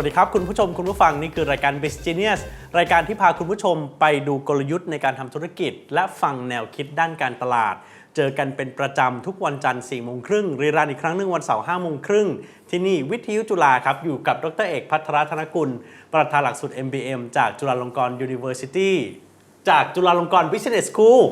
วัสดีครับ คุณผู้ชมคุณผู้ฟังนี่คือรายการ Business รายการที่พาคุณผู้ชมไปดูกลยุทธ์ในการทำธุรกิจ และฟังแนวคิดด้านการตลาด เจอกันเป็นประจำทุกวันจันทร์4โมงครึ่งรีรันอีกครั้งหนึ่งวันเสาร์5โมงครึ่งที่นี่วิทยุจุฬาครับ อยู่กับดรเอกพัทรธนกุล ประธานหลักสูตร MBM จากจุฬาลงกรณ์ University จากจุฬาลงกรณ์ Business School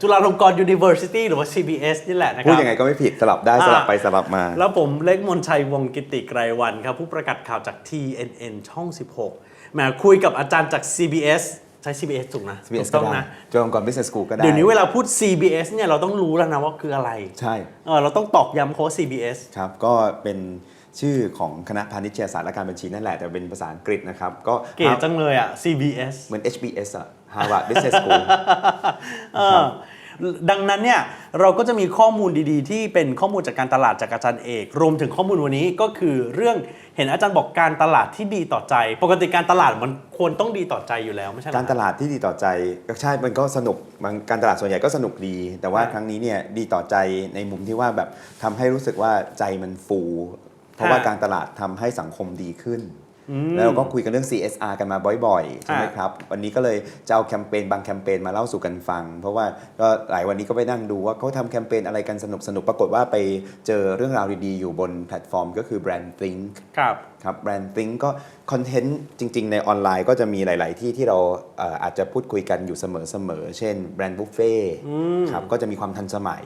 จุฬาลงกรณ์ University หรือว่า CBS นี่แหละนะคพูดรับ ยังไงก็ไม่ผิดสลับได้สลับไปสลับมา แล้วผมเล็กมนชัยวงศ์กิติไกรวันครับ ผู้ประกาศข่าวจาก TNN ช่อง 16แหมคุยกับอาจารย์จาก CBS ใช้ CBS ถูกนะ CBS ถูกก็ต้องได้นะจนองค์กร business school ก็ได้เดี๋ยวนี้เวลาพูด CBS เนี่ยเราต้องรู้แล้วนะว่าคืออะไรใช่ เออเราต้องตอกย้ำเขาว่า CBS ครับ ก็เป็น ชื่อของคณะพาณิชยศาสตร์และการบัญชีนั่นแหละ แต่เป็นภาษาอังกฤษนะครับ ก็เก๋จังเลยอะ CBS เหมือน HBS อะ Harvard Business School เออดังนั้นเนี่ยเราก็จะมีข้อมูลดีๆ ที่เป็นข้อมูลจากการตลาดจากอาจารย์เอก รวมถึงข้อมูลวันนี้ก็คือเรื่องเห็นอาจารย์บอกการตลาดที่ดีต่อใจ ปกติการตลาดมันควรต้องดีต่อใจอยู่แล้วไม่ใช่เหรอการตลาดที่ดีต่อใจก็ใช่มันก็สนุกบางการตลาดส่วนใหญ่ก็สนุกดี แต่ว่าอ่าครั้งนี้เนี่ยดีต่อใจในมุมที่ว่าแบบทำให้รู้สึกว่าใจมันฟู เพราะว่าอ่าการตลาดทำให้สังคมดีขึ้น แล้วเราก็คุยกันเรื่อง CSR กันมาบ่อยๆ ใช่ไหมอ่าครับ วันนี้ก็เลยจะเอาแคมเปญบางแคมเปญมาเล่าสู่กันฟัง เพราะว่าก็หลายวันนี้ก็ไปนั่งดูว่าเขาทำแคมเปญอะไรกันสนุกสนุกๆปรากฏว่าไปเจอเรื่องราวดีๆ อยู่บนแพลตฟอร์ม ก็คือ Brand Think ครับครับแบรนด์ติ้งก็คอนเทนต์จริง ๆ ในออนไลน์ก็จะมีหลาย ๆ ที่ที่เราเอ่ออาจจะพูดคุยกันอยู่เสมอๆ เช่นแบรนด์บุฟเฟ่ครับก็จะมีความทันสมัย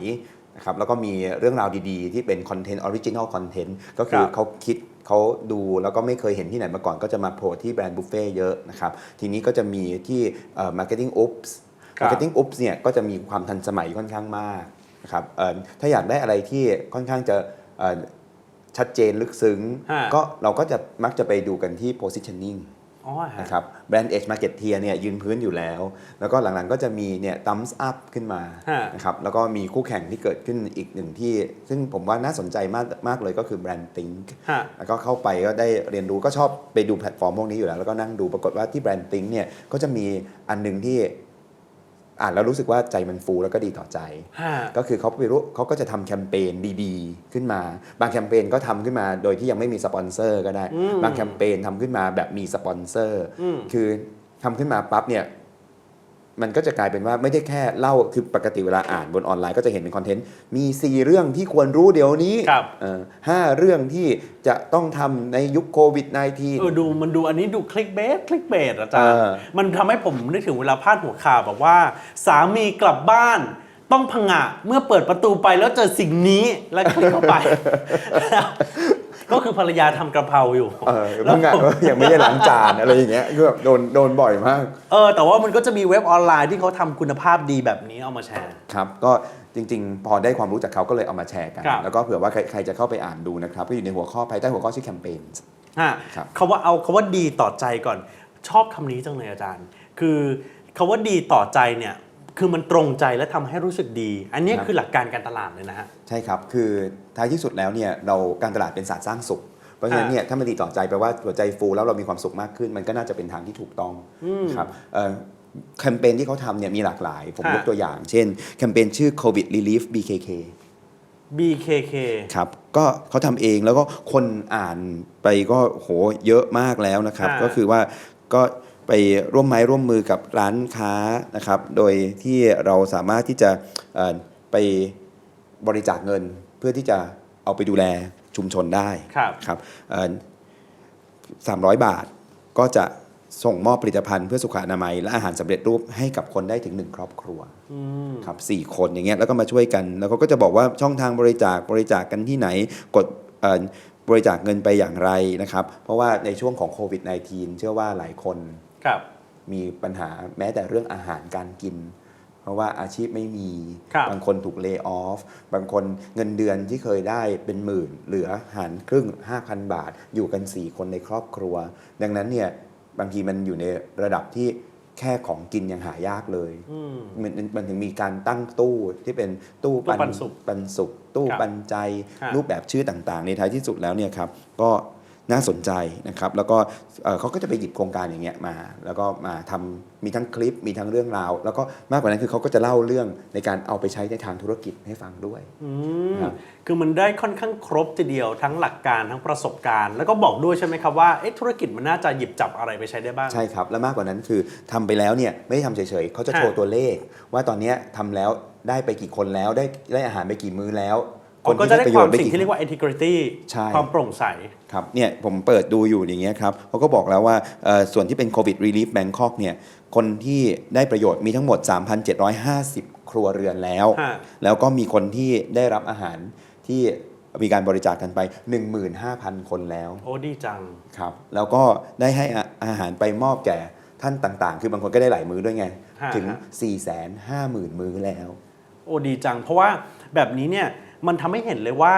นะครับแล้วก็มีเรื่องราวดีๆ ที่เป็นคอนเทนต์ออริจินอลคอนเทนต์ก็คือครับเขาคิดเขาดูแล้วก็ไม่เคยเห็นที่ไหนมาก่อนก็จะมาโผล่ที่แบรนด์บุฟเฟ่เยอะนะครับทีนี้ก็จะมีที่มาร์เก็ตติ้งอุ๊ปส์ครับมาร์เก็ตติ้งอุ๊ปส์เนี่ยก็จะมีความทันสมัยค่อนข้างมากนะครับเอ่อถ้าอยากได้อะไรที่ค่อนข้างจะเอ่อชัดเจนลึกซึ้งฮะก็เราก็จะมักจะไปดูกันที่ positioning อ๋อฮะ นะครับแบรนด์ Edge Market Tier เนี่ยยืนพื้นอยู่แล้ว แล้วก็หลังๆก็จะมีเนี่ย thumbs up ขึ้นมาฮะนะครับแล้วก็มีคู่แข่งที่เกิดขึ้นอีกหนึ่งที่ ซึ่งผมว่าน่าสนใจมากมากเลยก็คือแบรนด์ Think ฮะแล้วก็เข้าไปก็ได้เรียนรู้ก็ชอบไปดูแพลตฟอร์มพวกนี้อยู่แล้ว แล้วก็นั่งดูปรากฏว่าที่แบรนด์ Think เนี่ยก็จะมีอันหนึ่งที่ อ่านแล้วรู้สึกว่าใจมันฟูแล้วก็ดีต่อใจฮะก็คือเขาไปรู้เขาก็จะทำแคมเปญดีๆ ขึ้นมา บางแคมเปญก็ทำขึ้นมาโดยที่ยังไม่มีสปอนเซอร์ก็ได้ บางแคมเปญทำขึ้นมาแบบมีสปอนเซอร์อืมคือทำขึ้นมาปั๊บเนี่ย มันก็จะกลายเป็นว่าไม่ได้แค่เล่าคือปกติเวลาอ่านบนออนไลน์ก็จะเห็นเป็นคอนเทนต์มี 4 เรื่องที่ควรรู้เดี๋ยวนี้ครับเออห้าเรื่องที่จะต้องทำในยุคโควิด -19 เออดูมันดูอันนี้ดูคลิกเบสคลิกเบสอาจารย์เออมันทำให้ผมนึกถึงเวลาพาดหัวข่าวบอกว่า สามีกลับบ้านต้องผงะเมื่อเปิดประตูไปแล้วเจอสิ่งนี้แล้วคลิกเข้าไป ก็คือภรรยาทำกระเพราอยู่เออเพิ่งอะยังไม่ได้ล้างจานอะไรอย่างเงี้ยคือแบบโดนโดนบ่อยมากเออแต่ว่ามันก็จะมีเว็บออนไลน์ที่เขาทำคุณภาพดีแบบนี้เอามาแชร์ครับ ก็จริง ๆ พอได้ความรู้จากเขาก็เลยเอามาแชร์กันครับแล้วก็เผื่อว่าใครใครจะเข้าไปอ่านดูนะครับก็อยู่ในหัวข้อภายใต้หัวข้อชื่อแคมเปญฮะครับคาว่าเอาคาว่าดีต่อใจก่อน ชอบคำนี้จังเลยอาจารย์ คือคาว่าดีต่อใจเนี่ย คือมันตรงใจและทำให้รู้สึกดี อันนี้คือหลักการการตลาดเลยนะฮะใช่ครับ คือท้ายที่สุดแล้วเนี่ยเราการตลาดเป็นศาสตร์สร้างสุขเพราะฉะนั้นเนี่ยถ้ามันดีต่อใจแปลว่าหัวใจฟูแล้วเรามีความสุขมากขึ้น มันก็น่าจะเป็นทางที่ถูกต้องนะครับเอ่อแคมเปญที่เขาทำเนี่ยมีหลากหลาย ผมฮะยกตัวอย่าง เช่นแคมเปญชื่อ COVID Relief BKK BKK ครับก็เขาทำเองแล้วก็คนอ่านไปก็โหเยอะมากแล้วนะครับอ่าก็คือว่าก็ ไปร่วมไม้ร่วมมือกับร้านค้านะครับ โดยที่เราสามารถที่จะเอ่อไปบริจาคเงินเพื่อที่จะเอาไปดูแลชุมชนได้ครับครับสามร้อยบาทก็จะส่งมอบผลิตภัณฑ์เพื่อสุขอนามัย และอาหารสำเร็จรูปให้กับคนได้ถึงหนึ่งครอบครัวครับสี่คนอย่างเงี้ยแล้วก็มาช่วยกัน แล้วเขาก็จะบอกว่าช่องทางบริจาคบริจาคกันที่ไหนกดเอ่อบริจาคเงินไปอย่างไรนะครับ เพราะว่าในช่วงของโควิด -19 เชื่อว่าหลายคนครับ มีปัญหาแม้แต่เรื่องอาหารการกิน เพราะว่าอาชีพไม่มีครับบางคนถูกเลิกออฟบางคนเงินเดือนที่เคยได้เป็นหมื่น เหลือหารครึ่ง 5,000 บาท อยู่กัน 4 คนในครอบครัว ดังนั้นเนี่ยบางทีมันอยู่ในระดับที่แค่ของกินยังหายากเลยมันมันถึงมีการตั้งตู้ที่เป็นตู้ตู้ปันสุขปันสุขตู้ครับปันใจฮะรูปแบบชื่อต่างๆ ในท้ายที่สุดแล้วเนี่ยครับก็ น่าสนใจนะครับ แล้วก็เอ่อเขาก็จะไปหยิบโครงการอย่างเงี้ยมา แล้วก็มาทำมีทั้งคลิปมีทั้งเรื่องราว แล้วก็มากกว่านั้นคือเขาก็จะเล่าเรื่องในการเอาไปใช้ในทางธุรกิจให้ฟังด้วยอืมครับคือมันได้ค่อนข้างครบทีเดียวทั้งหลักการทั้งประสบการณ์ แล้วก็บอกด้วยใช่ไหมครับว่าเอ๊ะธุรกิจมันน่าจะหยิบจับอะไรไปใช้ได้บ้างใช่ครับ และมากกว่านั้นคือทำไปแล้วเนี่ยไม่ได้ทำเฉยๆเขาจะโชว์ฮะตัวเลข ว่าตอนเนี้ยทำแล้วได้ไปกี่คนแล้วได้ได้อาหารไปกี่มื้อแล้ว อ๋อก็จะได้ประคโยวาชมน์ไปสิ่งกี่ที่เรียกว่า integrity ใช่ความโปร่งใสครับเนี่ยผมเปิดดูอยู่อย่างเงี้ยครับเขาก็บอกแล้วว่าเอ่อส่วนที่เป็นโควิด Relief Bangkok เนี่ยคนที่ได้ประโยชน์มีทั้งหมด 3,750 ครัวเรือนแล้วฮะแล้วก็มีคนที่ได้รับอาหารที่มีการบริจาคกันไป 15,000 คนแล้ว โอ้ดีจังครับ แล้วก็ได้ให้อาอาหารไปมอบแก่ท่านต่างๆ คือบางคนก็ได้หลายมื้อด้วยไงฮะถึงฮะ450,000 มื้อแล้ว โอ้ดีจัง เพราะว่าแบบนี้เนี่ย มันทำให้เห็นเลยว่า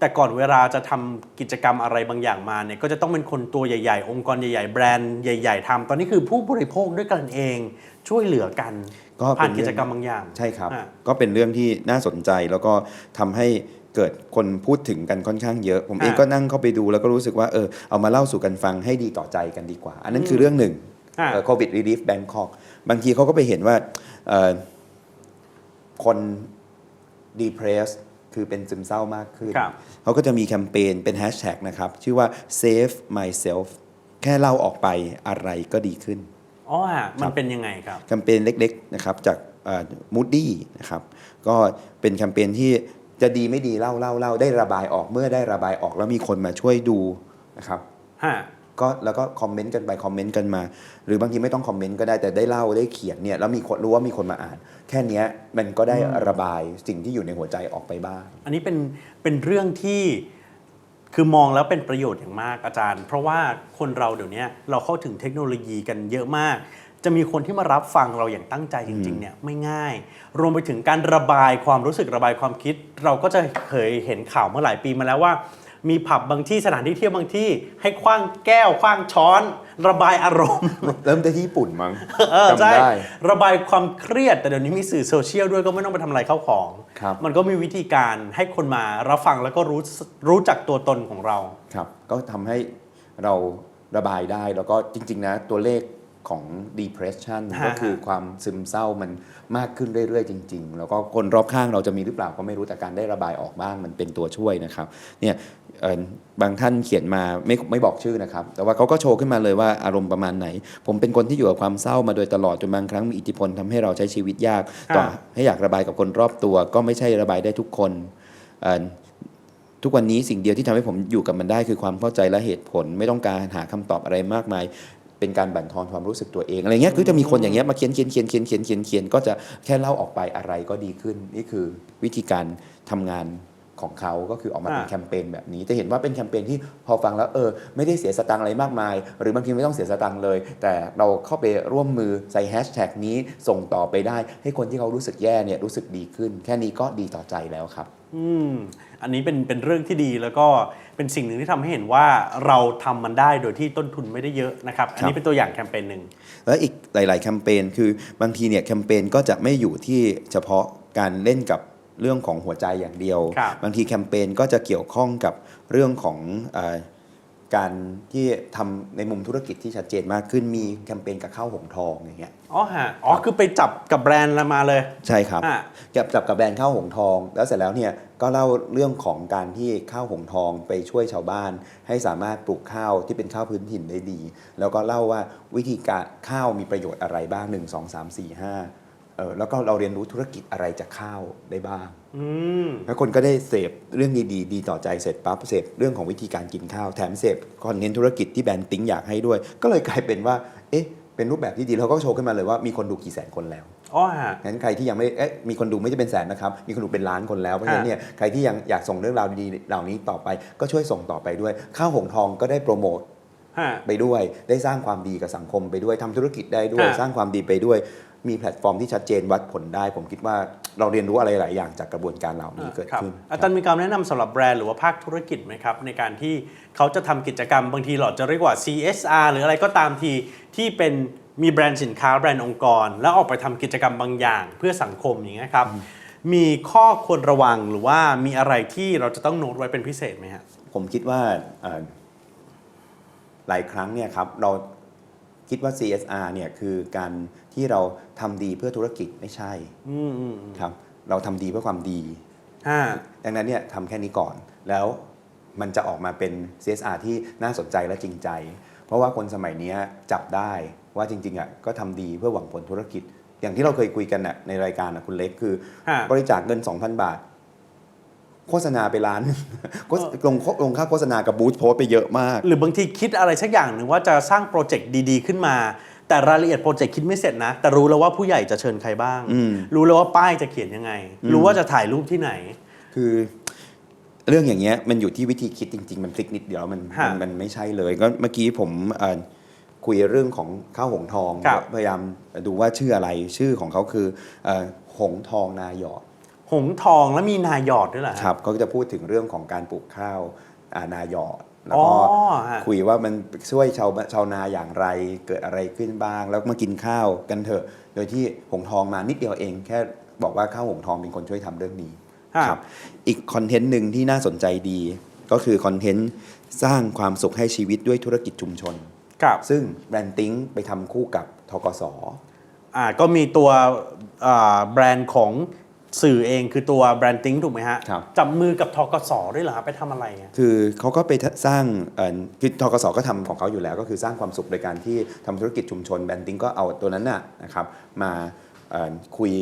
แต่ก่อนเวลาจะทำกิจกรรมอะไรบางอย่างมาเนี่ยก็จะต้องเป็นคนตัวใหญ่ๆ องค์กรใหญ่ๆ แบรนด์ใหญ่ ๆทำตอนนี้คือผู้บริโภคด้วยกันเองช่วยเหลือกันก็เป็นผ่านเรื่องกิจกรรมบางอย่าง ใช่ครับอะก็เป็นเรื่องที่น่าสนใจแล้วก็ทำให้เกิดคนพูดถึงกันค่อนข้างเยอะ ผมเองอะก็นั่งเข้าไปดูแล้วก็รู้สึกว่าเออเอามาเล่าสู่กันฟังให้ดีต่อใจกันดีกว่า อันนั้นคือเรื่องหนึ่งอะโควิดรีลีฟแบงคอกบางทีเขาก็ไปเห็นว่าเอ่อคน depressed คือเป็นซึมเศร้ามากขึ้น ครับ เขาก็จะมีแคมเปญเป็นแฮชแท็กนะครับ ชื่อว่า save myself แค่เล่าออกไปอะไรก็ดีขึ้น อ๋อฮะมัครันบเป็นยังไงครับ แคมเปญเล็กๆนะครับจากมูดดี้นะครับก็เป็นแคมเปญที่จะดีไม่ดีเล่าเล่าเล่าได้ระบายออกเมื่อได้ระบายออกแล้วมีคนมาช่วยดูนะครับ ฮะ ก็แล้วก็คอมเมนต์กันไปคอมเมนต์กันมา หรือบางทีไม่ต้องคอมเมนต์ก็ได้แต่ได้เล่าได้เขียนเนี่ยแล้วมีคนรู้ว่ามีคนมาอ่าน แค่เนี้ยมันก็ได้ระบายสิ่งที่อยู่ในหัวใจออกไปบ้าง อันนี้เป็นเป็นเรื่องที่คือมองแล้วเป็นประโยชน์อย่างมากอาจารย์ เพราะว่าคนเราเดี๋ยวนี้เราเข้าถึงเทคโนโลยีกันเยอะมาก จะมีคนที่มารับฟังเราอย่างตั้งใจจริงๆเนี่ยไม่ง่าย รวมไปถึงการระบายความรู้สึกระบายความคิด เราก็จะเคยเห็นข่าวเมื่อหลายปีมาแล้วว่า มีผับบางที่สถานที่เที่ยวบางที่ ให้คว้างแก้วคว้างช้อน ระบายอารมณ์ เริ่มได้ที่ญี่ปุ่นมั้งเออใช่จำได้ ระบายความเครียดแต่เดี๋ยวนี้มีสื่อโซเชียลด้วยก็ไม่ต้องไปทำอะไรเข้าของ ครับ มันก็มีวิธีการให้คนมารับฟังแล้วก็รู้รู้จักตัวตนของเรา ครับ ก็ทำให้เราระบายได้แล้วก็จริง ๆ นะ ตัวเลข ของ depression ฮะก็คือความซึมเศร้ามันมากขึ้นเรื่อยๆ จริง ๆ แล้วก็คนรอบข้างเราจะมีหรือเปล่าก็ไม่รู้แต่การได้ระบายออกบ้างมันเป็นตัวช่วยนะครับเนี่ยเอ่อบางท่านเขียนมาไม่ไม่บอกชื่อนะครับ แต่ว่าเขาก็โชว์ขึ้นมาเลยว่าอารมณ์ประมาณไหน ผมเป็นคนที่อยู่กับความเศร้ามาโดยตลอดจนบางครั้งมีอิทธิพลทำให้เราใช้ชีวิตยากต่อฮะให้อยากระบายกับคนรอบตัว ก็ไม่ใช่ระบายได้ทุกคนเอ่อ ทุกวันนี้สิ่งเดียวที่ทำให้ผมอยู่กับมันได้คือความเข้าใจและเหตุผล ไม่ต้องการหาคำตอบอะไรมากมาย เป็นการบั่นทอนความรู้สึกตัวเองอะไรเงี้ยคือจะมีคนอย่างเงี้ยมาเขียนเขียนเขียนเขียนเขียนเขียนเขียนก็จะแค่เล่าออกไปอะไรก็ดีขึ้น นี่คือวิธีการทำงาน ของเขาก็คือออกมาเป็นอ่าแคมเปญแบบนี้ จะเห็นว่าเป็นแคมเปญที่พอฟังแล้วเออไม่ได้เสียสตังค์อะไรมากมาย หรือบางทีไม่ต้องเสียสตังค์เลย แต่เราเข้าไปร่วมมือใส่แฮชแท็กนี้ส่งต่อไปได้ ให้คนที่เขารู้สึกแย่เนี่ยรู้สึกดีขึ้น แค่นี้ก็ดีต่อใจแล้วครับ อืมอันนี้เป็นเป็นเรื่องที่ดีแล้วก็เป็นสิ่งหนึ่งที่ทำให้เห็นว่าเราทำมันได้โดยที่ต้นทุนไม่ได้เยอะนะครับอันนี้เป็นตัวอย่างแคมเปญหนึ่งแล้วอีกหลาย ๆ แคมเปญคือบางทีเนี่ยแคมเปญก็จะไม่อยู่ที่เฉพาะการเล่นกับ เรื่องของหัวใจอย่างเดียวครับบางทีแคมเปญก็จะเกี่ยวข้องกับเรื่องของเออการที่ทำในมุมธุรกิจที่ชัดเจนมากขึ้นมีแคมเปญกับข้าวหงทองอย่างเงี้ยอ๋อฮะอ๋อคือไปจับกับแบรนด์มาเลย ใช่ครับอะกับจับกับแบรนด์ข้าวหงทอง แล้วเสร็จแล้วเนี่ยก็เล่าเรื่องของการที่ข้าวหงทองไปช่วยชาวบ้าน ให้สามารถปลูกข้าวที่เป็นข้าวพื้นถิ่นได้ดี แล้วก็เล่าว่าวิธีการข้าวมีประโยชน์อะไรบ้าง 1 2 3 4 5 เออแล้วก็เราเรียนรู้ธุรกิจอะไรจากข้าวได้บ้าง อืม แล้วคนก็ได้เสพเรื่องดีๆดีต่อใจเสร็จปั๊บเสพเรื่องของวิธีการกินข้าวแถมเสพคอนเทนต์ธุรกิจที่แบรนด์ติ้งอยากให้ด้วย ก็เลยกลายเป็นว่า เอ๊ะ เป็นรูปแบบที่ดีแล้วก็โชว์ขึ้นมาเลยว่ามีคนดูกี่แสนคนแล้ว อ๋อฮะ งั้นใครที่ยังไม่เอ๊ะมีคนดูไม่ใช่เป็นแสนนะครับ มีคนดูเป็นล้านคนแล้ว เพราะฉะนั้นเนี่ยใครที่ยังอยากส่งเรื่องราวดีๆเหล่านี้ต่อไป ก็ช่วยส่งต่อไปด้วย ข้าวหงทองก็ได้โปรโมท ฮะ ไปด้วยได้สร้างความดีกับสังคมไปด้วยทำธุรกิจได้ด้วยฮะสร้างความดีไปด้วย มีแพลตฟอร์มที่ชัดเจนวัดผลได้ ผมคิดว่าเราเรียนรู้อะไรหลายอย่างจากกระบวนการเหล่านี้เกิดครับขึ้น อาจารย์มีคำแนะนำสำหรับแบรนด์หรือว่าภาคธุรกิจไหมครับ ในการที่เขาจะทำกิจกรรมบางทีเราจะเรียกว่า CSR หรืออะไรก็ตามทีที่เป็นมีแบรนด์สินค้าแบรนด์องค์กร แล้วออกไปทำกิจกรรมบางอย่าง เพื่อสังคมอย่างเงี้ยครับมีข้อควรระวังหรือว่ามีอะไรที่เราจะต้องโน้ตไว้เป็นพิเศษไหมฮะผมคิดว่าเอ่อหลายครั้งเนี่ยครับเราคิดว่า CSR เนี่ยคือการ ที่เราทำดีเพื่อธุรกิจไม่ใช่อืมอืมอืมครับ เราทำดีเพื่อความดีฮะดังนั้นเนี่ยทำแค่นี้ก่อนแล้วมันจะออกมาเป็น CSR ที่น่าสนใจและจริงใจ เพราะว่าคนสมัยเนี้ยจับได้ว่าจริงๆอะก็ทำดีเพื่อหวังผลธุรกิจ อย่างที่เราเคยคุยกันน่ะในรายการน่ะคุณเล็กคือฮะบริจาคเงิน 2,000 บาท โฆษณาไปล้านโฆษลงลงค่าโฆษณากับบูธโพสไปเยอะมาก หรือบางทีคิดอะไรสักอย่างหนึ่งว่าจะสร้างโปรเจกต์ดี ๆ ขึ้นมา แต่รายละเอียดโปรเจกต์คิดไม่เสร็จนะ แต่รู้แล้วว่าผู้ใหญ่จะเชิญใครบ้าง อืม รู้แล้วว่าป้ายจะเขียนยังไง รู้ว่าจะถ่ายรูปที่ไหน คือเรื่องอย่างเงี้ยมันอยู่ที่วิธีคิดจริง ๆ มันพลิกนิดเดียวมันฮะมันมันไม่ใช่เลยก็เมื่อกี้ผมเอ่อคุยเรื่องของข้าวหงทอง ครับ พยายามดูว่าชื่ออะไรชื่อของเขาคือเอ่อหงทองนาหยอด หงทองแล้วมีนายอดด้วยเหรอฮะ ครับเขาก็จะพูดถึงเรื่องของการปลูกข้าวอ่านาหยอด แล้วอ๋อก็ฮะ คุยว่ามันช่วยชาวชาวนาอย่างไรเกิดอะไรขึ้นบ้าง แล้วมากินข้าวกันเถอะ โดยที่หงทองมานิดเดียวเอง แค่บอกว่าข้าวหงทองเป็นคนช่วยทำเรื่องนี้ฮะ ครับอีกคอนเทนต์หนึ่งที่น่าสนใจดี ก็คือคอนเทนต์สร้างความสุขให้ชีวิตด้วยธุรกิจชุมชนกับซึ่งแบรนด์ติ้งไปทำคู่กับทกส อ่าก็มีตัวอ่าแบรนด์ของ สื่อเองคือตัวแบรนด์ติ้งถูกไหมฮะ ครับ จับมือกับทกสด้วยเหรอครับไปทำอะไรอะคือเขาก็ไปสร้างเอ่อคือทกสก็ทำของเขาอยู่แล้ว ก็คือสร้างความสุขโดยการที่ทำธุรกิจชุมชนแบรนดิ้งก็เอาตัวนั้นน่ะนะครับมาเอ่อคุย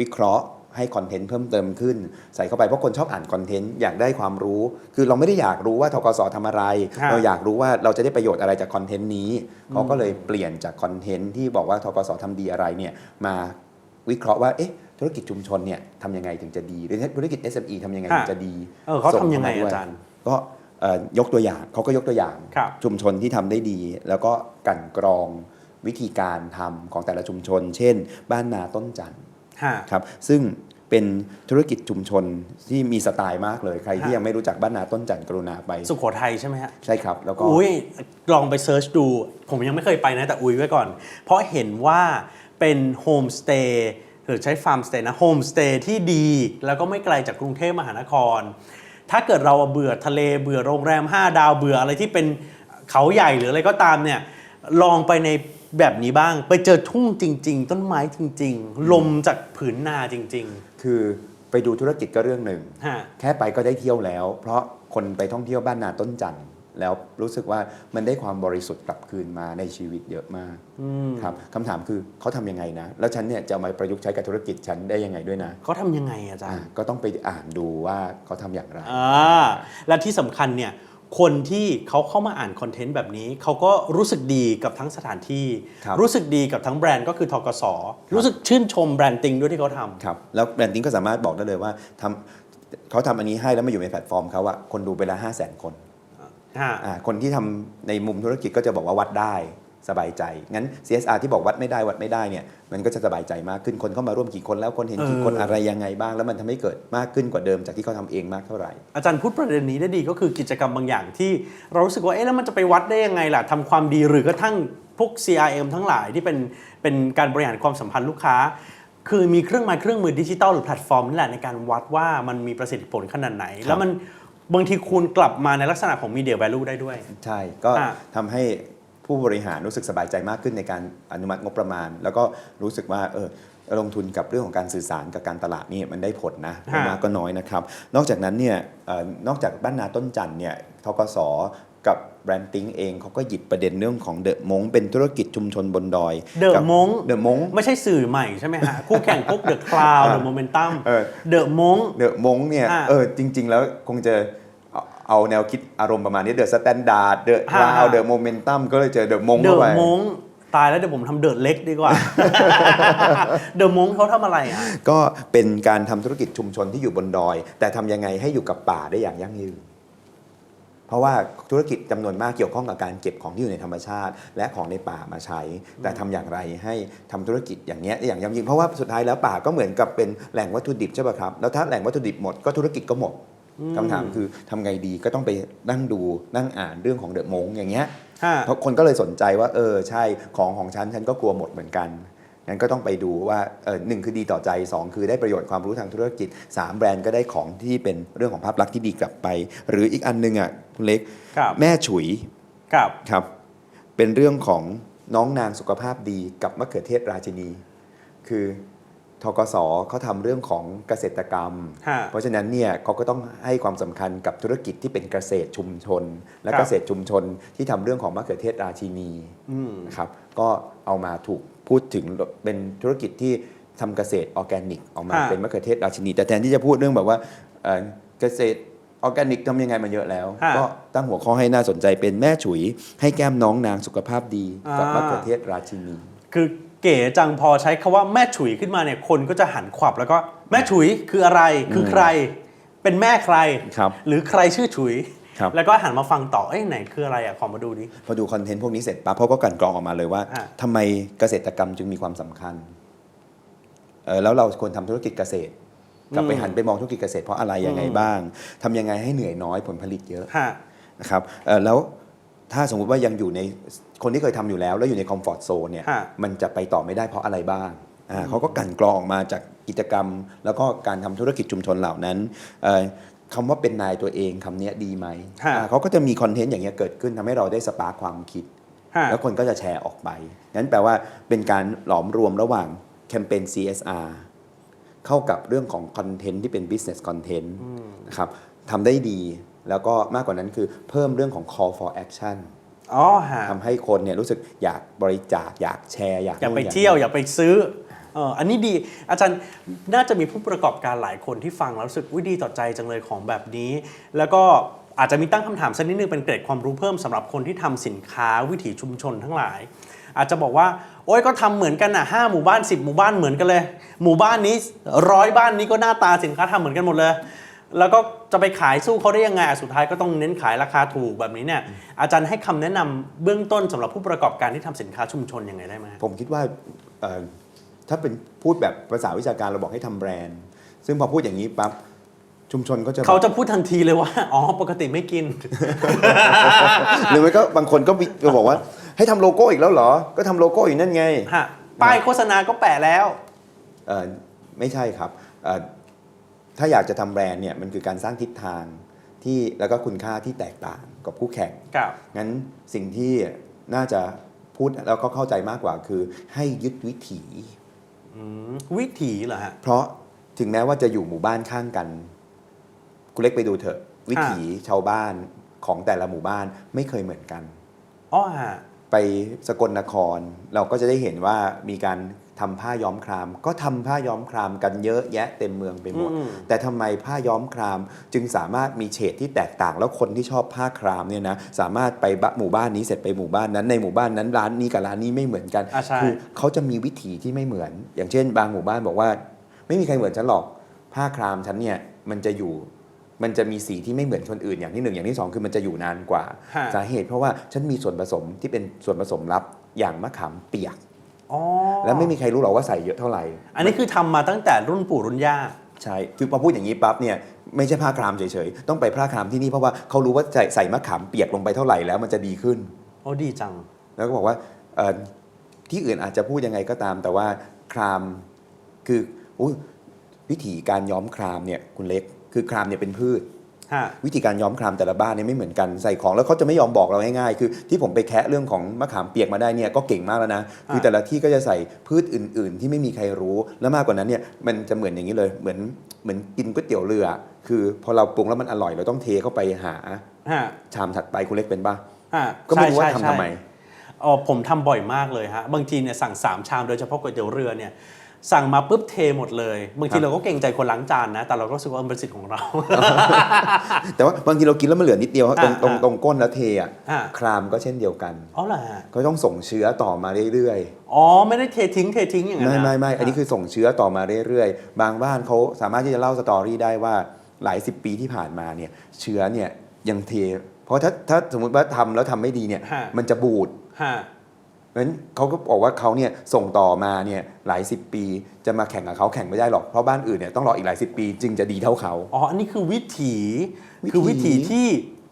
วิเคราะห์ให้คอนเทนต์เพิ่มเติมขึ้น ใส่เข้าไปเพราะคนชอบอ่านคอนเทนต์อยากได้ความรู้ คือเราไม่ได้อยากรู้ว่าทกสทำอะไรฮะเราอยากรู้ว่าเราจะได้ประโยชน์อะไรจากคอนเทนต์นี้เขาก็เลยเปลี่ยนจากคอนเทนต์ที่บอกว่าทกสทำดีอะไรเนี่ยมาวิเคราะห์ว่าเอ๊ะ ธุรกิจชุมชนเนี่ยทำยังไงถึงจะดีหรือธุรกิจ SME ทำยังไงถึงจะดีเออเขาส่ทำยังไงเข้มด้วอาจารย์ ก็เอ่อยกตัวอย่างเขาก็ยกตัวอย่างครับชุมชนที่ทำได้ดี แล้วก็กลั่นกรองวิธีการทำของแต่ละชุมชน เช่น บ้านนาต้นจันทร์ฮะครับซึ่งเป็นธุรกิจชุมชนที่มีสไตล์มากเลยใครที่ฮะยังไม่รู้จักบ้านนาต้นจันทร์กรุณาไป สุโขทัยใช่ไหมฮะใช่ครับแล้วก็อุ้ยลองไปเซิร์ชดู ผมยังไม่เคยไปนะแต่อุ้ยไว้ก่อน เพราะเห็นว่าเป็นโฮมสเตย์ หรือใช้ฟาร์มสเตย์นะโฮมสเตย์ที่ดี แล้วก็ไม่ไกลจากกรุงเทพมหานคร ถ้าเกิดเราเบื่อทะเลเบื่อโรงแรม 5 ดาวเบื่ออะไรที่เป็นเขาใหญ่หรืออะไรก็ตามเนี่ยลองไปในแบบนี้บ้าง ไปเจอทุ่งจริง ๆ ต้นไม้จริง ๆ ลมจากผืนนาจริง คือไปดูธุรกิจก็เรื่องหนึ่ง ๆ ฮะ แค่ไปก็ได้เที่ยวแล้ว เพราะคนไปท่องเที่ยวบ้านนาต้นจันทร์ แล้วรู้สึกว่ามันได้ความบริสุทธิ์กลับคืนมาในชีวิตเยอะมากครับคำถามคือเขาทำยังไงนะ แล้วฉันเนี่ยจะเอามาประยุกต์ใช้กับธุรกิจฉันได้ยังไงด้วยนะเขาทำยังไงอาจารอะย์ก็ต้องไปอ่านดูว่าเขาทำอย่างไรอ่าและที่สำคัญเนี่ยคนที่เขาเข้ามาอ่านคอนเทนต์แบบนี้ เขาก็รู้สึกดีกับทั้งสถานที่ครับรู้สึกดีกับทั้งแบรนด์ก็คือทกสรู้สึกชื่นชมแบรนด์ติงด้วยที่เขาทำครับแล้วแบรนดิ้งก็สามารถบอกได้เลยว่าทำเขาทำอันนี้ให้แล้วมาอยู่ในแพลตฟอร์มเขาอะคนดูไปละห้าแสนคนฮะอ่า คนที่ทำในมุมธุรกิจก็จะบอกว่าวัดได้สบายใจ งั้น CSR ที่บอกวัดไม่ได้วัดไม่ได้เนี่ยมันก็จะสบายใจมากขึ้นคนเข้ามาร่วมกี่คนแล้วคนเห็นกี่คนเออออะไรยังไงบ้าง แล้วมันทำให้เกิดมากขึ้นกว่าเดิมจากที่เขาทำเองมากเท่าไหร่ อาจารย์พูดประเด็นนี้ได้ดีก็คือกิจกรรมบางอย่างที่เรารู้สึกว่าเอ๊ะแล้วมันจะไปวัดได้ยังไงล่ะทำความดีหรือกระทั่งพวก CRM ทั้งหลายที่เป็นเป็นการบริหารความสัมพันธ์ลูกค้า คือมีเครื่องไม้เครื่องมือดิจิตอลหรือแพลตฟอร์มนี่แหละในการวัดว่ามันมีประสิทธิผลขนาดไหน แล้วมัน บางทีคูณกลับมาในลักษณะของ media value ได้ด้วย ใช่ ก็อะ ทำให้ผู้บริหารรู้สึกสบายใจมากขึ้นในการอนุมัติงบประมาณ แล้วก็รู้สึกว่าเออลงทุนกับเรื่องของการสื่อสารกับการตลาดนี่มันได้ผลนะไม่ฮะมากก็น้อยนะครับ นอกจากนั้นเนี่ยเอ่อนอกจากบ้านนาต้นจันทร์เนี่ยทกส กับแบรนด์ติ้งเองเขาก็หยิบประเด็นเรื่องของเดอะมงเป็นธุรกิจชุมชนบนดอยเดอะมงเดอะมงไม่ใช่สื่อใหม่ใช่ไหมฮะ คู่แข่งพวกเดอะคลาวอ่าเดอะโมเมนตัมเออเดอะมงเดอะมงเนี่ยอะเออจริง ๆ แล้วคงจะเอาเอาแนวคิดอารมณ์ประมาณนี้เดอะสแตนดาร์ดเดอะฮะราวฮะเดอะโมเมนตัมก็เลยเจอเดอะมงเดเข้าอะไปมงตายแล้วเดี๋ยวผมทำเดอะเล็กดีกว่า เดอะมงเขาทำอะไรอะ ก็เป็นการทำธุรกิจชุมชนที่อยู่บนดอย แต่ทำยังไงให้อยู่กับป่าได้อย่างยั่งยืน เพราะว่าธุรกิจจำนวนมากเกี่ยวข้องกับการเก็บของที่อยู่ในธรรมชาติ และของในป่ามาใช้ แต่ทำอย่างไรให้ทำธุรกิจอย่างเนี้ยได้อย่างยั่งยืนเพราะว่าสุดท้ายแล้วป่าก็เหมือนกับเป็นแหล่งวัตถุดิบใช่ป่ะครับแล้วถ้าแหล่งวัตถุดิบหมดก็ธุรกิจก็หมดคำถามคือทำไงดีก็ต้องไปนั่งดูนั่งอ่านเรื่องของเดอะมงอย่างเงี้ยฮะเพราะคนก็เลยสนใจว่าเออใช่ของของฉันฉันก็กลัวหมดเหมือนกัน งั้นก็ต้องไปดูว่าเออหนึ่งคือดีต่อใจ 2 คือได้ประโยชน์ความรู้ทางธุรกิจ 3 แบรนด์ก็ได้ของที่เป็นเรื่องของภาพลักษณ์ที่ดีกลับไป หรืออีกอันหนึงอะคุณเล็กครับแม่ฉุยครับครับ เป็นเรื่องของน้องนางสุขภาพดีกับมะเขือเทศราชินี คือ ทกสเขาทำเรื่องของเกษตรกรรมฮะเพราะฉะนั้นเนี่ยเขาก็ต้องให้ความสำคัญกับธุรกิจที่เป็นเกษตรชุมชน และครับเกษตรชุมชนที่ทำเรื่องของมะเขือเทศราชินีอืมนะครับก็เอามาถูกพูดถึงเป็นธุรกิจที่ทำเกษตรออร์แกนิกออกมาฮะเป็นมะเขือเทศราชินี แต่แทนที่จะพูดเรื่องแบบว่าเอ่อเกษตรออร์แกนิกทำยังไงมาเยอะแล้วฮะก็ตั้งหัวข้อให้น่าสนใจเป็นแม่ฉุย ให้แก้มน้องนางสุขภาพดีกับอ่ามมะเขือเทศราชินี คือ เก๋จังพอใช้คาว่าแม่ฉุยขึ้นมาเนี่ยคนก็จะหันขวับแล้วก็แม่ฉุยคืออะไรคือใคร เป็นแม่ใคร ครับ หรือใครชื่อฉุย ครับ แล้วก็หันมาฟังต่อเอ้ยไหนคืออะไรอะขอมาดูดิ พอดูคอนเทนต์พวกนี้เสร็จปั๊บเขาก็กลันกรองออกมาเลยว่าอะทำไมเกษตรกรรมจึงมีความสำคัญเอ่อแล้วเราควรทำธุรกิจเกษตร กลับไปหันไปมองธุรกิจเกษตรเพราะอะไรยังไงบ้างทำยังไงให้เหนื่อยน้อยผลผลิตเยอะ ฮะ นะครับเอ่อแล้ว ถ้าสมมุติว่ายังอยู่ในคนที่เคยทำอยู่แล้ว แล้วอยู่ในคอมฟอร์ทโซนเนี่ยฮะมันจะไปต่อไม่ได้เพราะอะไรบ้างอ่าเขาก็กลั่นกรองออกมาจากกิจกรรม แล้วก็การทำธุรกิจชุมชนเหล่านั้นเอ่อคำว่าเป็นนายตัวเองคำเนี้ยดีไหมฮะอ่าเขาก็จะมีคอนเทนต์อย่างเงี้ยเกิดขึ้นทำให้เราได้สปาร์คความคิดฮะแล้วคนก็จะแชร์ออกไปนั้นแปลว่าเป็นการหลอมรวมระหว่างแคมเปญ CSR เข้ากับเรื่องของคอนเทนต์ที่เป็น business content นะครับทำได้ดี แล้วก็มากกว่านั้นคือเพิ่มเรื่องของ call for action อ๋อฮะทำให้คนเนี่ยรู้สึกอยากบริจาคอยากแชร์ อยากอยากไปนู่นเที่ยวนี่อยากไปซื้อเอออันนี้ดีอาจารย์น่าจะมีผู้ประกอบการหลายคนที่ฟังแล้วรู้สึกวิดีต่อใจจังเลยของแบบนี้ แล้วก็อาจจะมีตั้งคำถามสักนิดนึงเป็นเกร็ดความรู้เพิ่มสำหรับคนที่ทำสินค้าวิถีชุมชนทั้งหลาย อาจจะบอกว่า โอ้ยก็ทำเหมือนกันนะห้าหมู่บ้าน 10 หมู่บ้านเหมือนกันเลย หมู่บ้านนี้ร้อยบ้านนี้ก็หน้าตาสินค้าทำเหมือนกันหมดเลย แล้วก็จะไปขายสู้เขาได้ยังไงอะสุดท้ายก็ต้องเน้นขายราคาถูกแบบนี้เนี่ยอาจารย์ให้คำแนะนำเบื้องต้นสำหรับผู้ประกอบการที่ทำสินค้าชุมชนยังไงได้ไหมผมคิดว่าเอ่อถ้าเป็นพูดแบบภาษาวิชาการเราบอกให้ทำแบรนด์ ซึ่งพอพูดอย่างนี้ปั๊บชุมชนก็จะเขาจะพูดทันทีเลยว่า อ๋อ ปกติไม่กิน หรือไม่ก็บางคนก็มีก็บอกว่า ให้ทำโลโก้อีกแล้วเหรอ ก็ทำโลโก้อีกนั่นไงฮะป้ายโฆษณาก็แปะแล้วเอ่อไม่ใช่ครับเอ่อ ถ้าอยากจะทำแบรนด์เนี่ยมันคือการสร้างทิศทางที่แล้วก็คุณค่าที่แตกต่างกับคู่แข่งกับงั้นสิ่งที่น่าจะพูดแล้วก็เข้าใจมากกว่าคือให้ยึดวิถีวิถีเหรอฮะ เพราะถึงแม้ว่าจะอยู่หมู่บ้านข้างกันคุณเล็กไปดูเถอะ วิถีชาวบ้านของแต่ละหมู่บ้านไม่เคยเหมือนกันอ๋อฮะไปสกลนครเราก็จะได้เห็นว่ามีการ ทำผ้าย้อมคราม ก็ทำผ้าย้อมครามกันเยอะแยะเต็มเมืองไปหมดอืมแต่ทำไมผ้าย้อมครามจึงสามารถมีเฉดที่แตกต่าง แล้วคนที่ชอบผ้าครามเนี่ยนะสามารถไปบะหมู่บ้านนี้เสร็จไปหมู่บ้านนั้นในหมู่บ้านนั้นร้านนี้กับร้านนี้ไม่เหมือนกันอะใช่คืเขาจะมีวิถีที่ไม่เหมือน อย่างเช่น บางหมู่บ้านบอกว่า ไม่มีใครเหมือนฉันหรอกผ้าครามฉันเนี่ยมันจะอยู่มันจะมีสีที่ไม่เหมือนคนอื่นอย่างที่หนึ่งอย่างที่สองคือมันจะอยู่นานกว่าฮะสาเหตุเพราะว่าฉันมีส่วนผสมที่เป็นส่วนผสมลับอย่างมะขามเปียกอ๋อ แล้วไม่มีใครรู้หรอกว่าใส่เยอะเท่าไหร่ อันนี้คือทำมาตั้งแต่รุ่นปู่รุ่นย่าใช่คือพอพูดอย่างนี้ปั๊บเนี่ยไม่ใช่ผ้าครามเฉยๆ ต้องไปผ้าครามที่นี่เพราะว่าเขารู้ว่าใส่ใส่มะขามเปียกลงไปเท่าไหร่แล้วมันจะดีขึ้นโอ้ดีจัง แล้วก็บอกว่าเอ่อที่อื่นอาจจะพูดยังไงก็ตาม แต่ว่าครามคืออุ๊ยวิธีการย้อมครามเนี่ยคุณเล็กคือครามเนี่ยเป็นพืชฮะ วิธีการย้อมครามแต่ละบ้านเนี่ยไม่เหมือนกันใส่ของแล้วเขาจะไม่ยอมบอกเราง่ายๆคือ ที่ผมไปแคะเรื่องของมะขามเปียกมาได้เนี่ยก็เก่งมากแล้วนะคือแต่ละที่ก็จะใส่พืชอื่น ๆ ที่ไม่มีใครรู้แล้วมากกว่านั้นเนี่ยมันจะเหมือนอย่างนี้เลยเหมือนเหมือนกินก๋วยเตี๋ยวเรือ คือพอเราปรุงแล้วมันอร่อยเราต้องเทเข้าไปหาฮะชามถัดไปคุณเล็กเป็นป่ะฮะก็ไม่รู้ว่าใช่ทำใช่ทำไมอ๋อผมทำบ่อยมากเลยฮะบางทีเนี่ยสั่ง3ชามโดยเฉพาะก๋วยเตี๋ยวเรือเนี่ย สั่งมาปุ๊บเทหมดเลยบางทีครับเราก็เกรงใจคนล้างจานนะ แต่เราก็รู้สึกว่ามันเป็นสิทธิ์ของเรา แต่ว่าบางทีเรากินแล้วมันเหลือนิดเดียวตรงอ่าตรงอ่าตรงก้นแล้วเทอะอ่าครามก็เช่นเดียวกันอ๋อเหรอฮะก็ต้องส่งเชื้อต่อมาเรื่อยๆอ๋อไม่ได้เททิ้งเททิ้งอย่างนั้นไม่นะไม่ไม่อันนี้คือส่งเชื้อต่อมาเรื่อยๆ บางบ้านเขาสามารถที่จะเล่าสตอรี่ได้ว่าหลายสิบปีที่ผ่านมาเนี่ยเชื้อเนี่ยยังเท เพราะถ้าถ้าสมมติว่าทำแล้วทำไม่ดีเนี่ยฮะมันจะบูดฮะ เพราะฉะนั้นเขาก็บอกว่าเขาเนี่ยส่งต่อมาเนี่ยหลายสิบปี จะมาแข่งกับเขาแข่งไม่ได้หรอก เพราะบ้านอื่นเนี่ยต้องรออีกหลายสิบปี จึงจะดีเท่าเขา อ๋อ อันนี้คือวิถีวิถีคือวิถีที่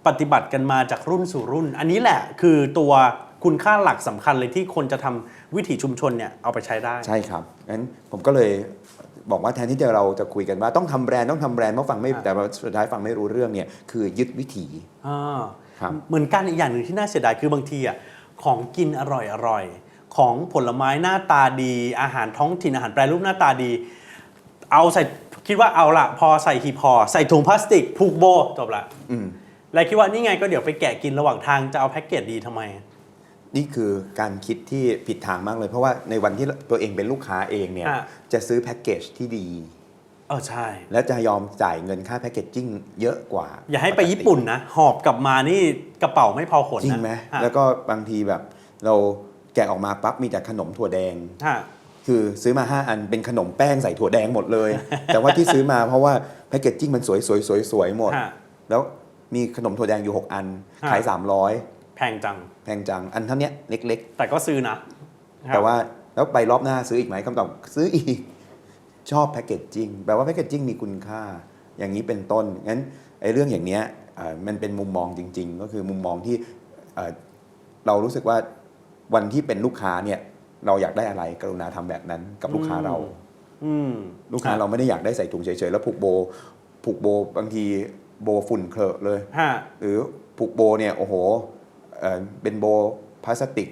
ปฏิบัติกันมาจากรุ่นสู่รุ่น อันนี้แหละคือตัวคุณค่าหลักสำคัญเลยที่คนจะทำวิถีชุมชนเนี่ยเอาไปใช้ได้ ใช่ครับงั้นผมก็เลยบอกว่าแทนที่จะเราจะคุยกันว่าต้องทำแบรนด์ต้องทำแบรนด์เพราะฟังไม่อ่าแต่ว่าสุดท้ายฟังไม่รู้เรื่องเนี่ยคือยึดวิถีอ่าครับเหมือนกันอีกอย่างหนึ่งที่น่าเสียดายคือบางทีอะ ของกินอร่อยอร่อยของผลไม้หน้าตาดี อาหารท้องถิ่นอาหารแปรรูปหน้าตาดี เอาใส่คิดว่าเอาละพอใส่หีบห่อใส่ถุงพลาสติกผูกโบจบละอืมแล้วคิดว่านี่ไงก็เดี๋ยวไปแกะกินระหว่างทางจะเอาแพ็กเกจดีทำไม นี่คือการคิดที่ผิดทางมากเลย เพราะว่าในวันที่ตัวเองเป็นลูกค้าเองเนี่ยฮะจะซื้อแพ็กเกจที่ดี เออใช่ และจะยอมจ่ายเงินค่าแพ็กเกจจิ้งเยอะกว่า อย่าให้ไปญี่ปุ่นนะ หอบกลับมานี่กระเป๋าไม่พอขนนะจริงไหมฮะแล้วก็บางทีแบบเราแกะออกมาปั๊บมีแต่ขนมถั่วแดงฮะคือซื้อมา 5 อันเป็นขนมแป้งใส่ถั่วแดงหมดเลย แต่ว่าที่ซื้อมาเพราะว่าแพคเกจจิ้งมันสวยสวยสวยสวยหมดฮะแล้วมีขนมถั่วแดงอยู่ 6 อันฮะขาย 300 แพงจัง แพงจัง อันเท่าเนี้ยเล็กแต่ก็ซื้อนะๆแต่ว่าแล้วไปรอบหน้าซื้ออีกไหมคำตอบซื้ออีก ชอบแพคเกจจิ้งแปลว่าแพคเกจจิ้งมีคุณค่า อย่างนี้เป็นต้น งั้นไอ้เรื่องอย่างเนี้ยเอ่อมันเป็นมุมมองจริง ๆ ก็คือมุมมองที่เอ่อเรารู้สึกว่าวันที่เป็นลูกค้าเนี่ยเราอยากได้อะไรกรุณาทำแบบนั้นกับลูกค้าเราอืมลูกค้าเราไม่ได้อยากได้ใส่ถุงเฉยๆแล้วผูกโบ ผูกโบบางทีโบฝุ่นเคลอะเลยฮะหรือผูกโบเนี่ยโอ้โหเอ่อเป็นโบพลาสติก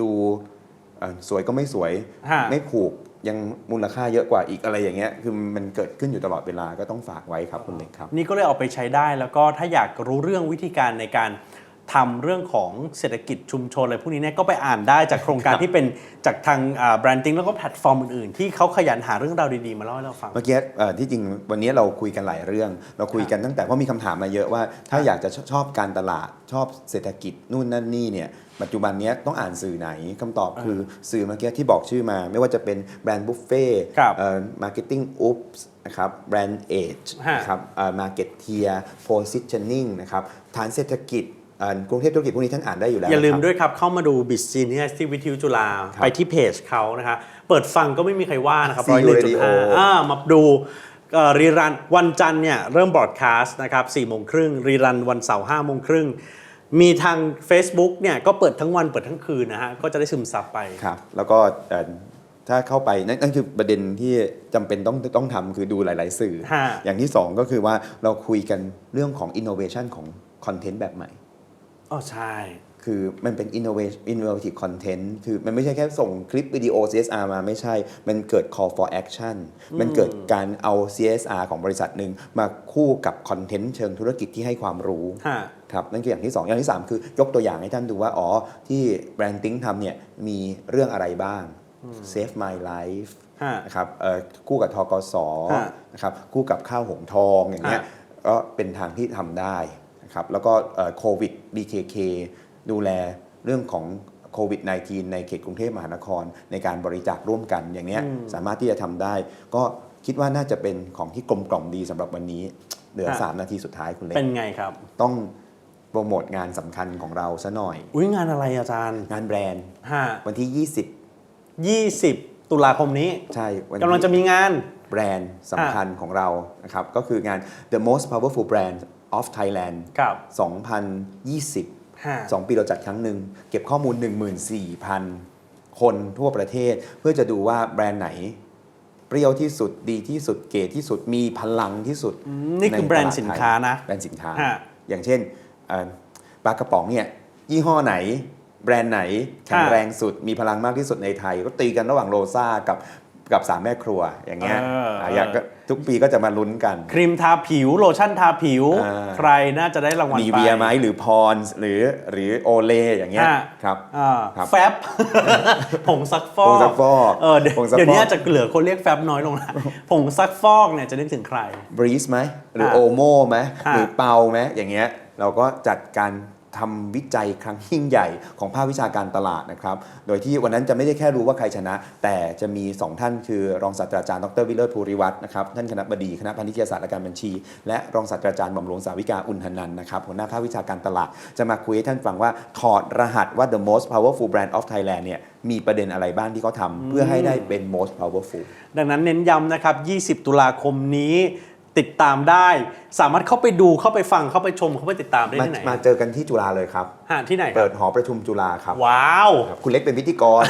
ดูเอ่อสวยก็ไม่สวยฮะไม่ผูก ยังมูลค่าเยอะกว่าอีกอะไรอย่างเงี้ยคือมันเกิดขึ้นอยู่ตลอดเวลาก็ต้องฝากไว้ครับคุณเล็กครับ นี่ก็เลยเอาไปใช้ได้แล้วก็ถ้าอยากรู้เรื่องวิธีการในการ ทำเรื่องของเศรษฐกิจชุมชนอะไรพวกนี้เนี่ยก็ไปอ่านได้จากโครงการที่เป็นจากทางแบรนดิ้งแล้วก็แพลตฟอร์มอื่นๆ ที่เขาขยันหาเรื่องราวดีๆ มาเล่าให้เราฟัง เมื่อกี้เอ่อที่จริงวันนี้เราคุยกันหลายเรื่อง เราคุยกันตั้งแต่เพราะมีคำถามมาเยอะว่า ถ้าอยากจะชชอบการตลาดชอบเศรษฐกิจนู่นนั่นนี่เนี่ยปัจจุบันเนี้ยต้องอ่านสื่อไหนคำตอบคือสื่อเมื่อกี้ที่บอกชื่อมา ไม่ว่าจะเป็นแบรนด์บุฟเฟ่ครับมาร์เก็ตติ้งอุ๊ปนะครับแบรนด์เอจฮะนะครับมาร์เก็ตเทียโพสิชันนิ่งนะครับฐานเศรษฐกิจเอ่อ กรุงเทพธุรกิจพวกนี้ท่านอ่านได้อยู่แล้ว อย่าลืมนะครับด้วยครับ เข้ามาดูบิสซีเนียที่วิทยุจุฬาครับไปที่เพจเขานะคะเปิดฟังก็ไม่มีใครว่านะครับ CU ร้อยหนึ่งจุด Radio ห้าอ่ามาดูเอ่อรีรันวันจันทร์เนี่ยเริ่มบรอดคาสต์นะครับสี่โมงครึ่งรีรันวันเสาร์ห้าโมงครึ่งมีทาง Facebook เนี่ยก็เปิดทั้งวันเปิดทั้งคืนนะฮะก็จะได้ซึมซับไปครับแล้วก็เอ่อถ้าเข้าไปนั่นนั่นคือประเด็นที่จำเป็นต้องต้องทำคือดูหลาย ๆ สื่อฮะอย่างที่ 2 ก็คือว่าเราคุยกันเรื่องของ innovation ของคอนเทนต์แบบใหม่ อ๋อใช่ คือมันเป็น innovation innovative content คือมันไม่ใช่แค่ส่งคลิปวิดีโอ CSR มาไม่ใช่ มันเกิด call for action มันเกิดการเอา CSR ของบริษัทหนึ่งมาคู่กับคอนเทนต์เชิงธุรกิจที่ให้ความรู้ฮะ ครับนั่นคืออย่างที่ 2 อย่างที่ 3 คือยกตัวอย่างให้ท่านดูว่า อ๋อ ที่แบรนด์ติ้งทำเนี่ยมีเรื่องอะไรบ้าง Save My Life ฮะ นะครับเอ่อคู่กับทกสฮะนะครับคู่กับข้าวหงทองอย่างเงี้ยฮะ ก็เป็นทางที่ทำได้นะ ครับแล้วก็โควิด BKK ดูแลเรื่องของโควิด -19 ในเขตกรุงเทพมหานคร ในการบริจาคร่วมกันอย่างเนี้ยสามารถที่จะทำได้ ก็คิดว่าน่าจะเป็นของที่กลมกล่อมดีสำหรับวันนี้ เหลือ 3 นาทีสุดท้ายคุณเล็กเป็นไงครับ ต้องโปรโมทงานสำคัญของเราซะหน่อย อุ้ยงานอะไรอาจารย์ งานแบรนด์ฮะวันที่20ตุลาคมนี้20ใช่วันกำลังจะมีงานแบรนด์สำคัญของเรานะครับ ก็คืองาน The Most Powerful Brand of Thailand กับ 2020ฮะ2ปีเราจัดครั้งหนึ่งเก็บข้อมูล 14,000 คนทั่วประเทศ เพื่อจะดูว่าแบรนด์ไหน เปรี้ยวที่สุดดีที่สุดเก๋ที่สุดมีพลังที่สุดอืมนี่คือใตลดแบรนด์สินค้านะไทยแบรนด์สินค้าฮะอย่างเช่นเอ่อปลากระป๋องเนี่ยยี่ห้อไหน แบรนด์ไหนแข็งฮะแรงสุดมีพลังมากที่สุดในไทย ก็ตีกันระหว่างโรซ่ากับกับสามแม่ครัวอย่างเงี้ยเอออะอยากก็ ทุกปีก็จะมาลุ้นกัน ครีมทาผิวโลชั่นทาผิว อ่า ใครน่าจะได้รางวัลมีไปเบียร์ไหมหรือพรหรือหรือโอเลอย่างเงี้ยฮะครับ อ่าครับแฟบ ผงซักฟอกผงซักฟอกเออเดี๋ยวผงซักฟอก เดี๋ยวนี้อาจจะเหลือคนเรียกแฟบน้อยลงนะผงซักฟอกเนี่ยจะนึกถึงใคร บรีสไหมหรือฮะโอโมไหมฮะหรือเปาไหมอย่างเงี้ยเราก็จัดการ ทำวิจัยครั้งยิ่งใหญ่ของภาควิชาการตลาดนะครับ โดยที่วันนั้นจะไม่ได้แค่รู้ว่าใครชนะ แต่จะมี 2 ท่านคือรองศาสตราจารย์ดรวิเลอร์ภูริวัฒน์นะครับท่านคณะบดีคณะพาณิชยศาสตร์และการบัญชี และรองศาสตราจารย์บำรุงสาวิกาอุณหนันนะครับหัวหน้าภาควิชาการตลาด จะมาคุยให้ท่านฟังว่าถอดรหัสว่า the most powerful brand of Thailand เนี่ยมีประเด็นอะไรบ้างที่เขาทำเพื่อให้ได้เป็น most powerful ดังนั้นเน้นย้ำนะครับ 20 ตุลาคมนี้ ติดตามได้ สามารถเข้าไปดูเข้าไปฟังเข้าไปชมเข้าไปติดตามได้มาที่ไหนมาเจอกันที่จุฬาเลยครับ หาที่ไหนคเปิรับดหอประชุมจุฬาครับว้าว ครับ คุณเล็กเป็นพิธีกร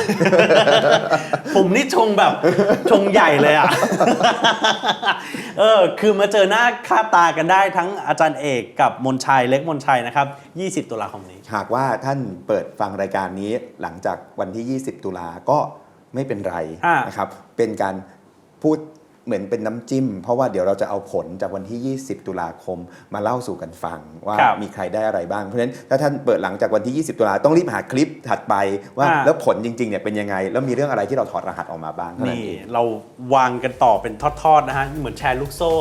ผมนี่ชงแบบชงใหญ่เลยอะ เออ คือมาเจอหน้าค่าตากันได้ทั้งอาจารย์เอกกับมนชัยเล็กมนชัยนะครับ 20 ตุลาคมนี้ หากว่าท่านเปิดฟังรายการนี้หลังจากวันที่ 20 ตุลาก็ไม่เป็นไรอ่านนะครับ เป็นการพูด เหมือนเป็นน้ำจิ้ม เพราะว่าเดี๋ยวเราจะเอาผลจากวันที่ 20 ตุลาคมมาเล่าสู่กันฟัง ว่าครับมีใครได้อะไรบ้าง เพราะฉะนั้นถ้าท่านเปิดหลังจากวันที่ 20 ตุลาต้องรีบหาคลิปถัดไปว่าอ่าแล้วผลจริงๆเนี่ยเป็นยังไง แล้วมีเรื่องอะไรที่เราถอดรหัสออกมาบ้างเท่านั้นนี่เองเราวางกันต่อเป็นทอดๆนะฮะเหมือนแชร์ลูกโซ่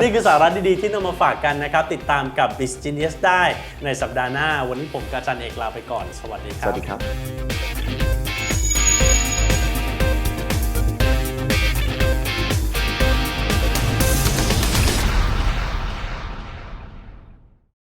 นี่คือสาระดีๆที่นำมาฝากกันนะครับติดตามกับ b u s i n e s s ได้ในสัปดาห์หน้า วันนี้ผมกบอาจารย์เอกลาไปก่อน สวัสดีคสรับวัสดีครับ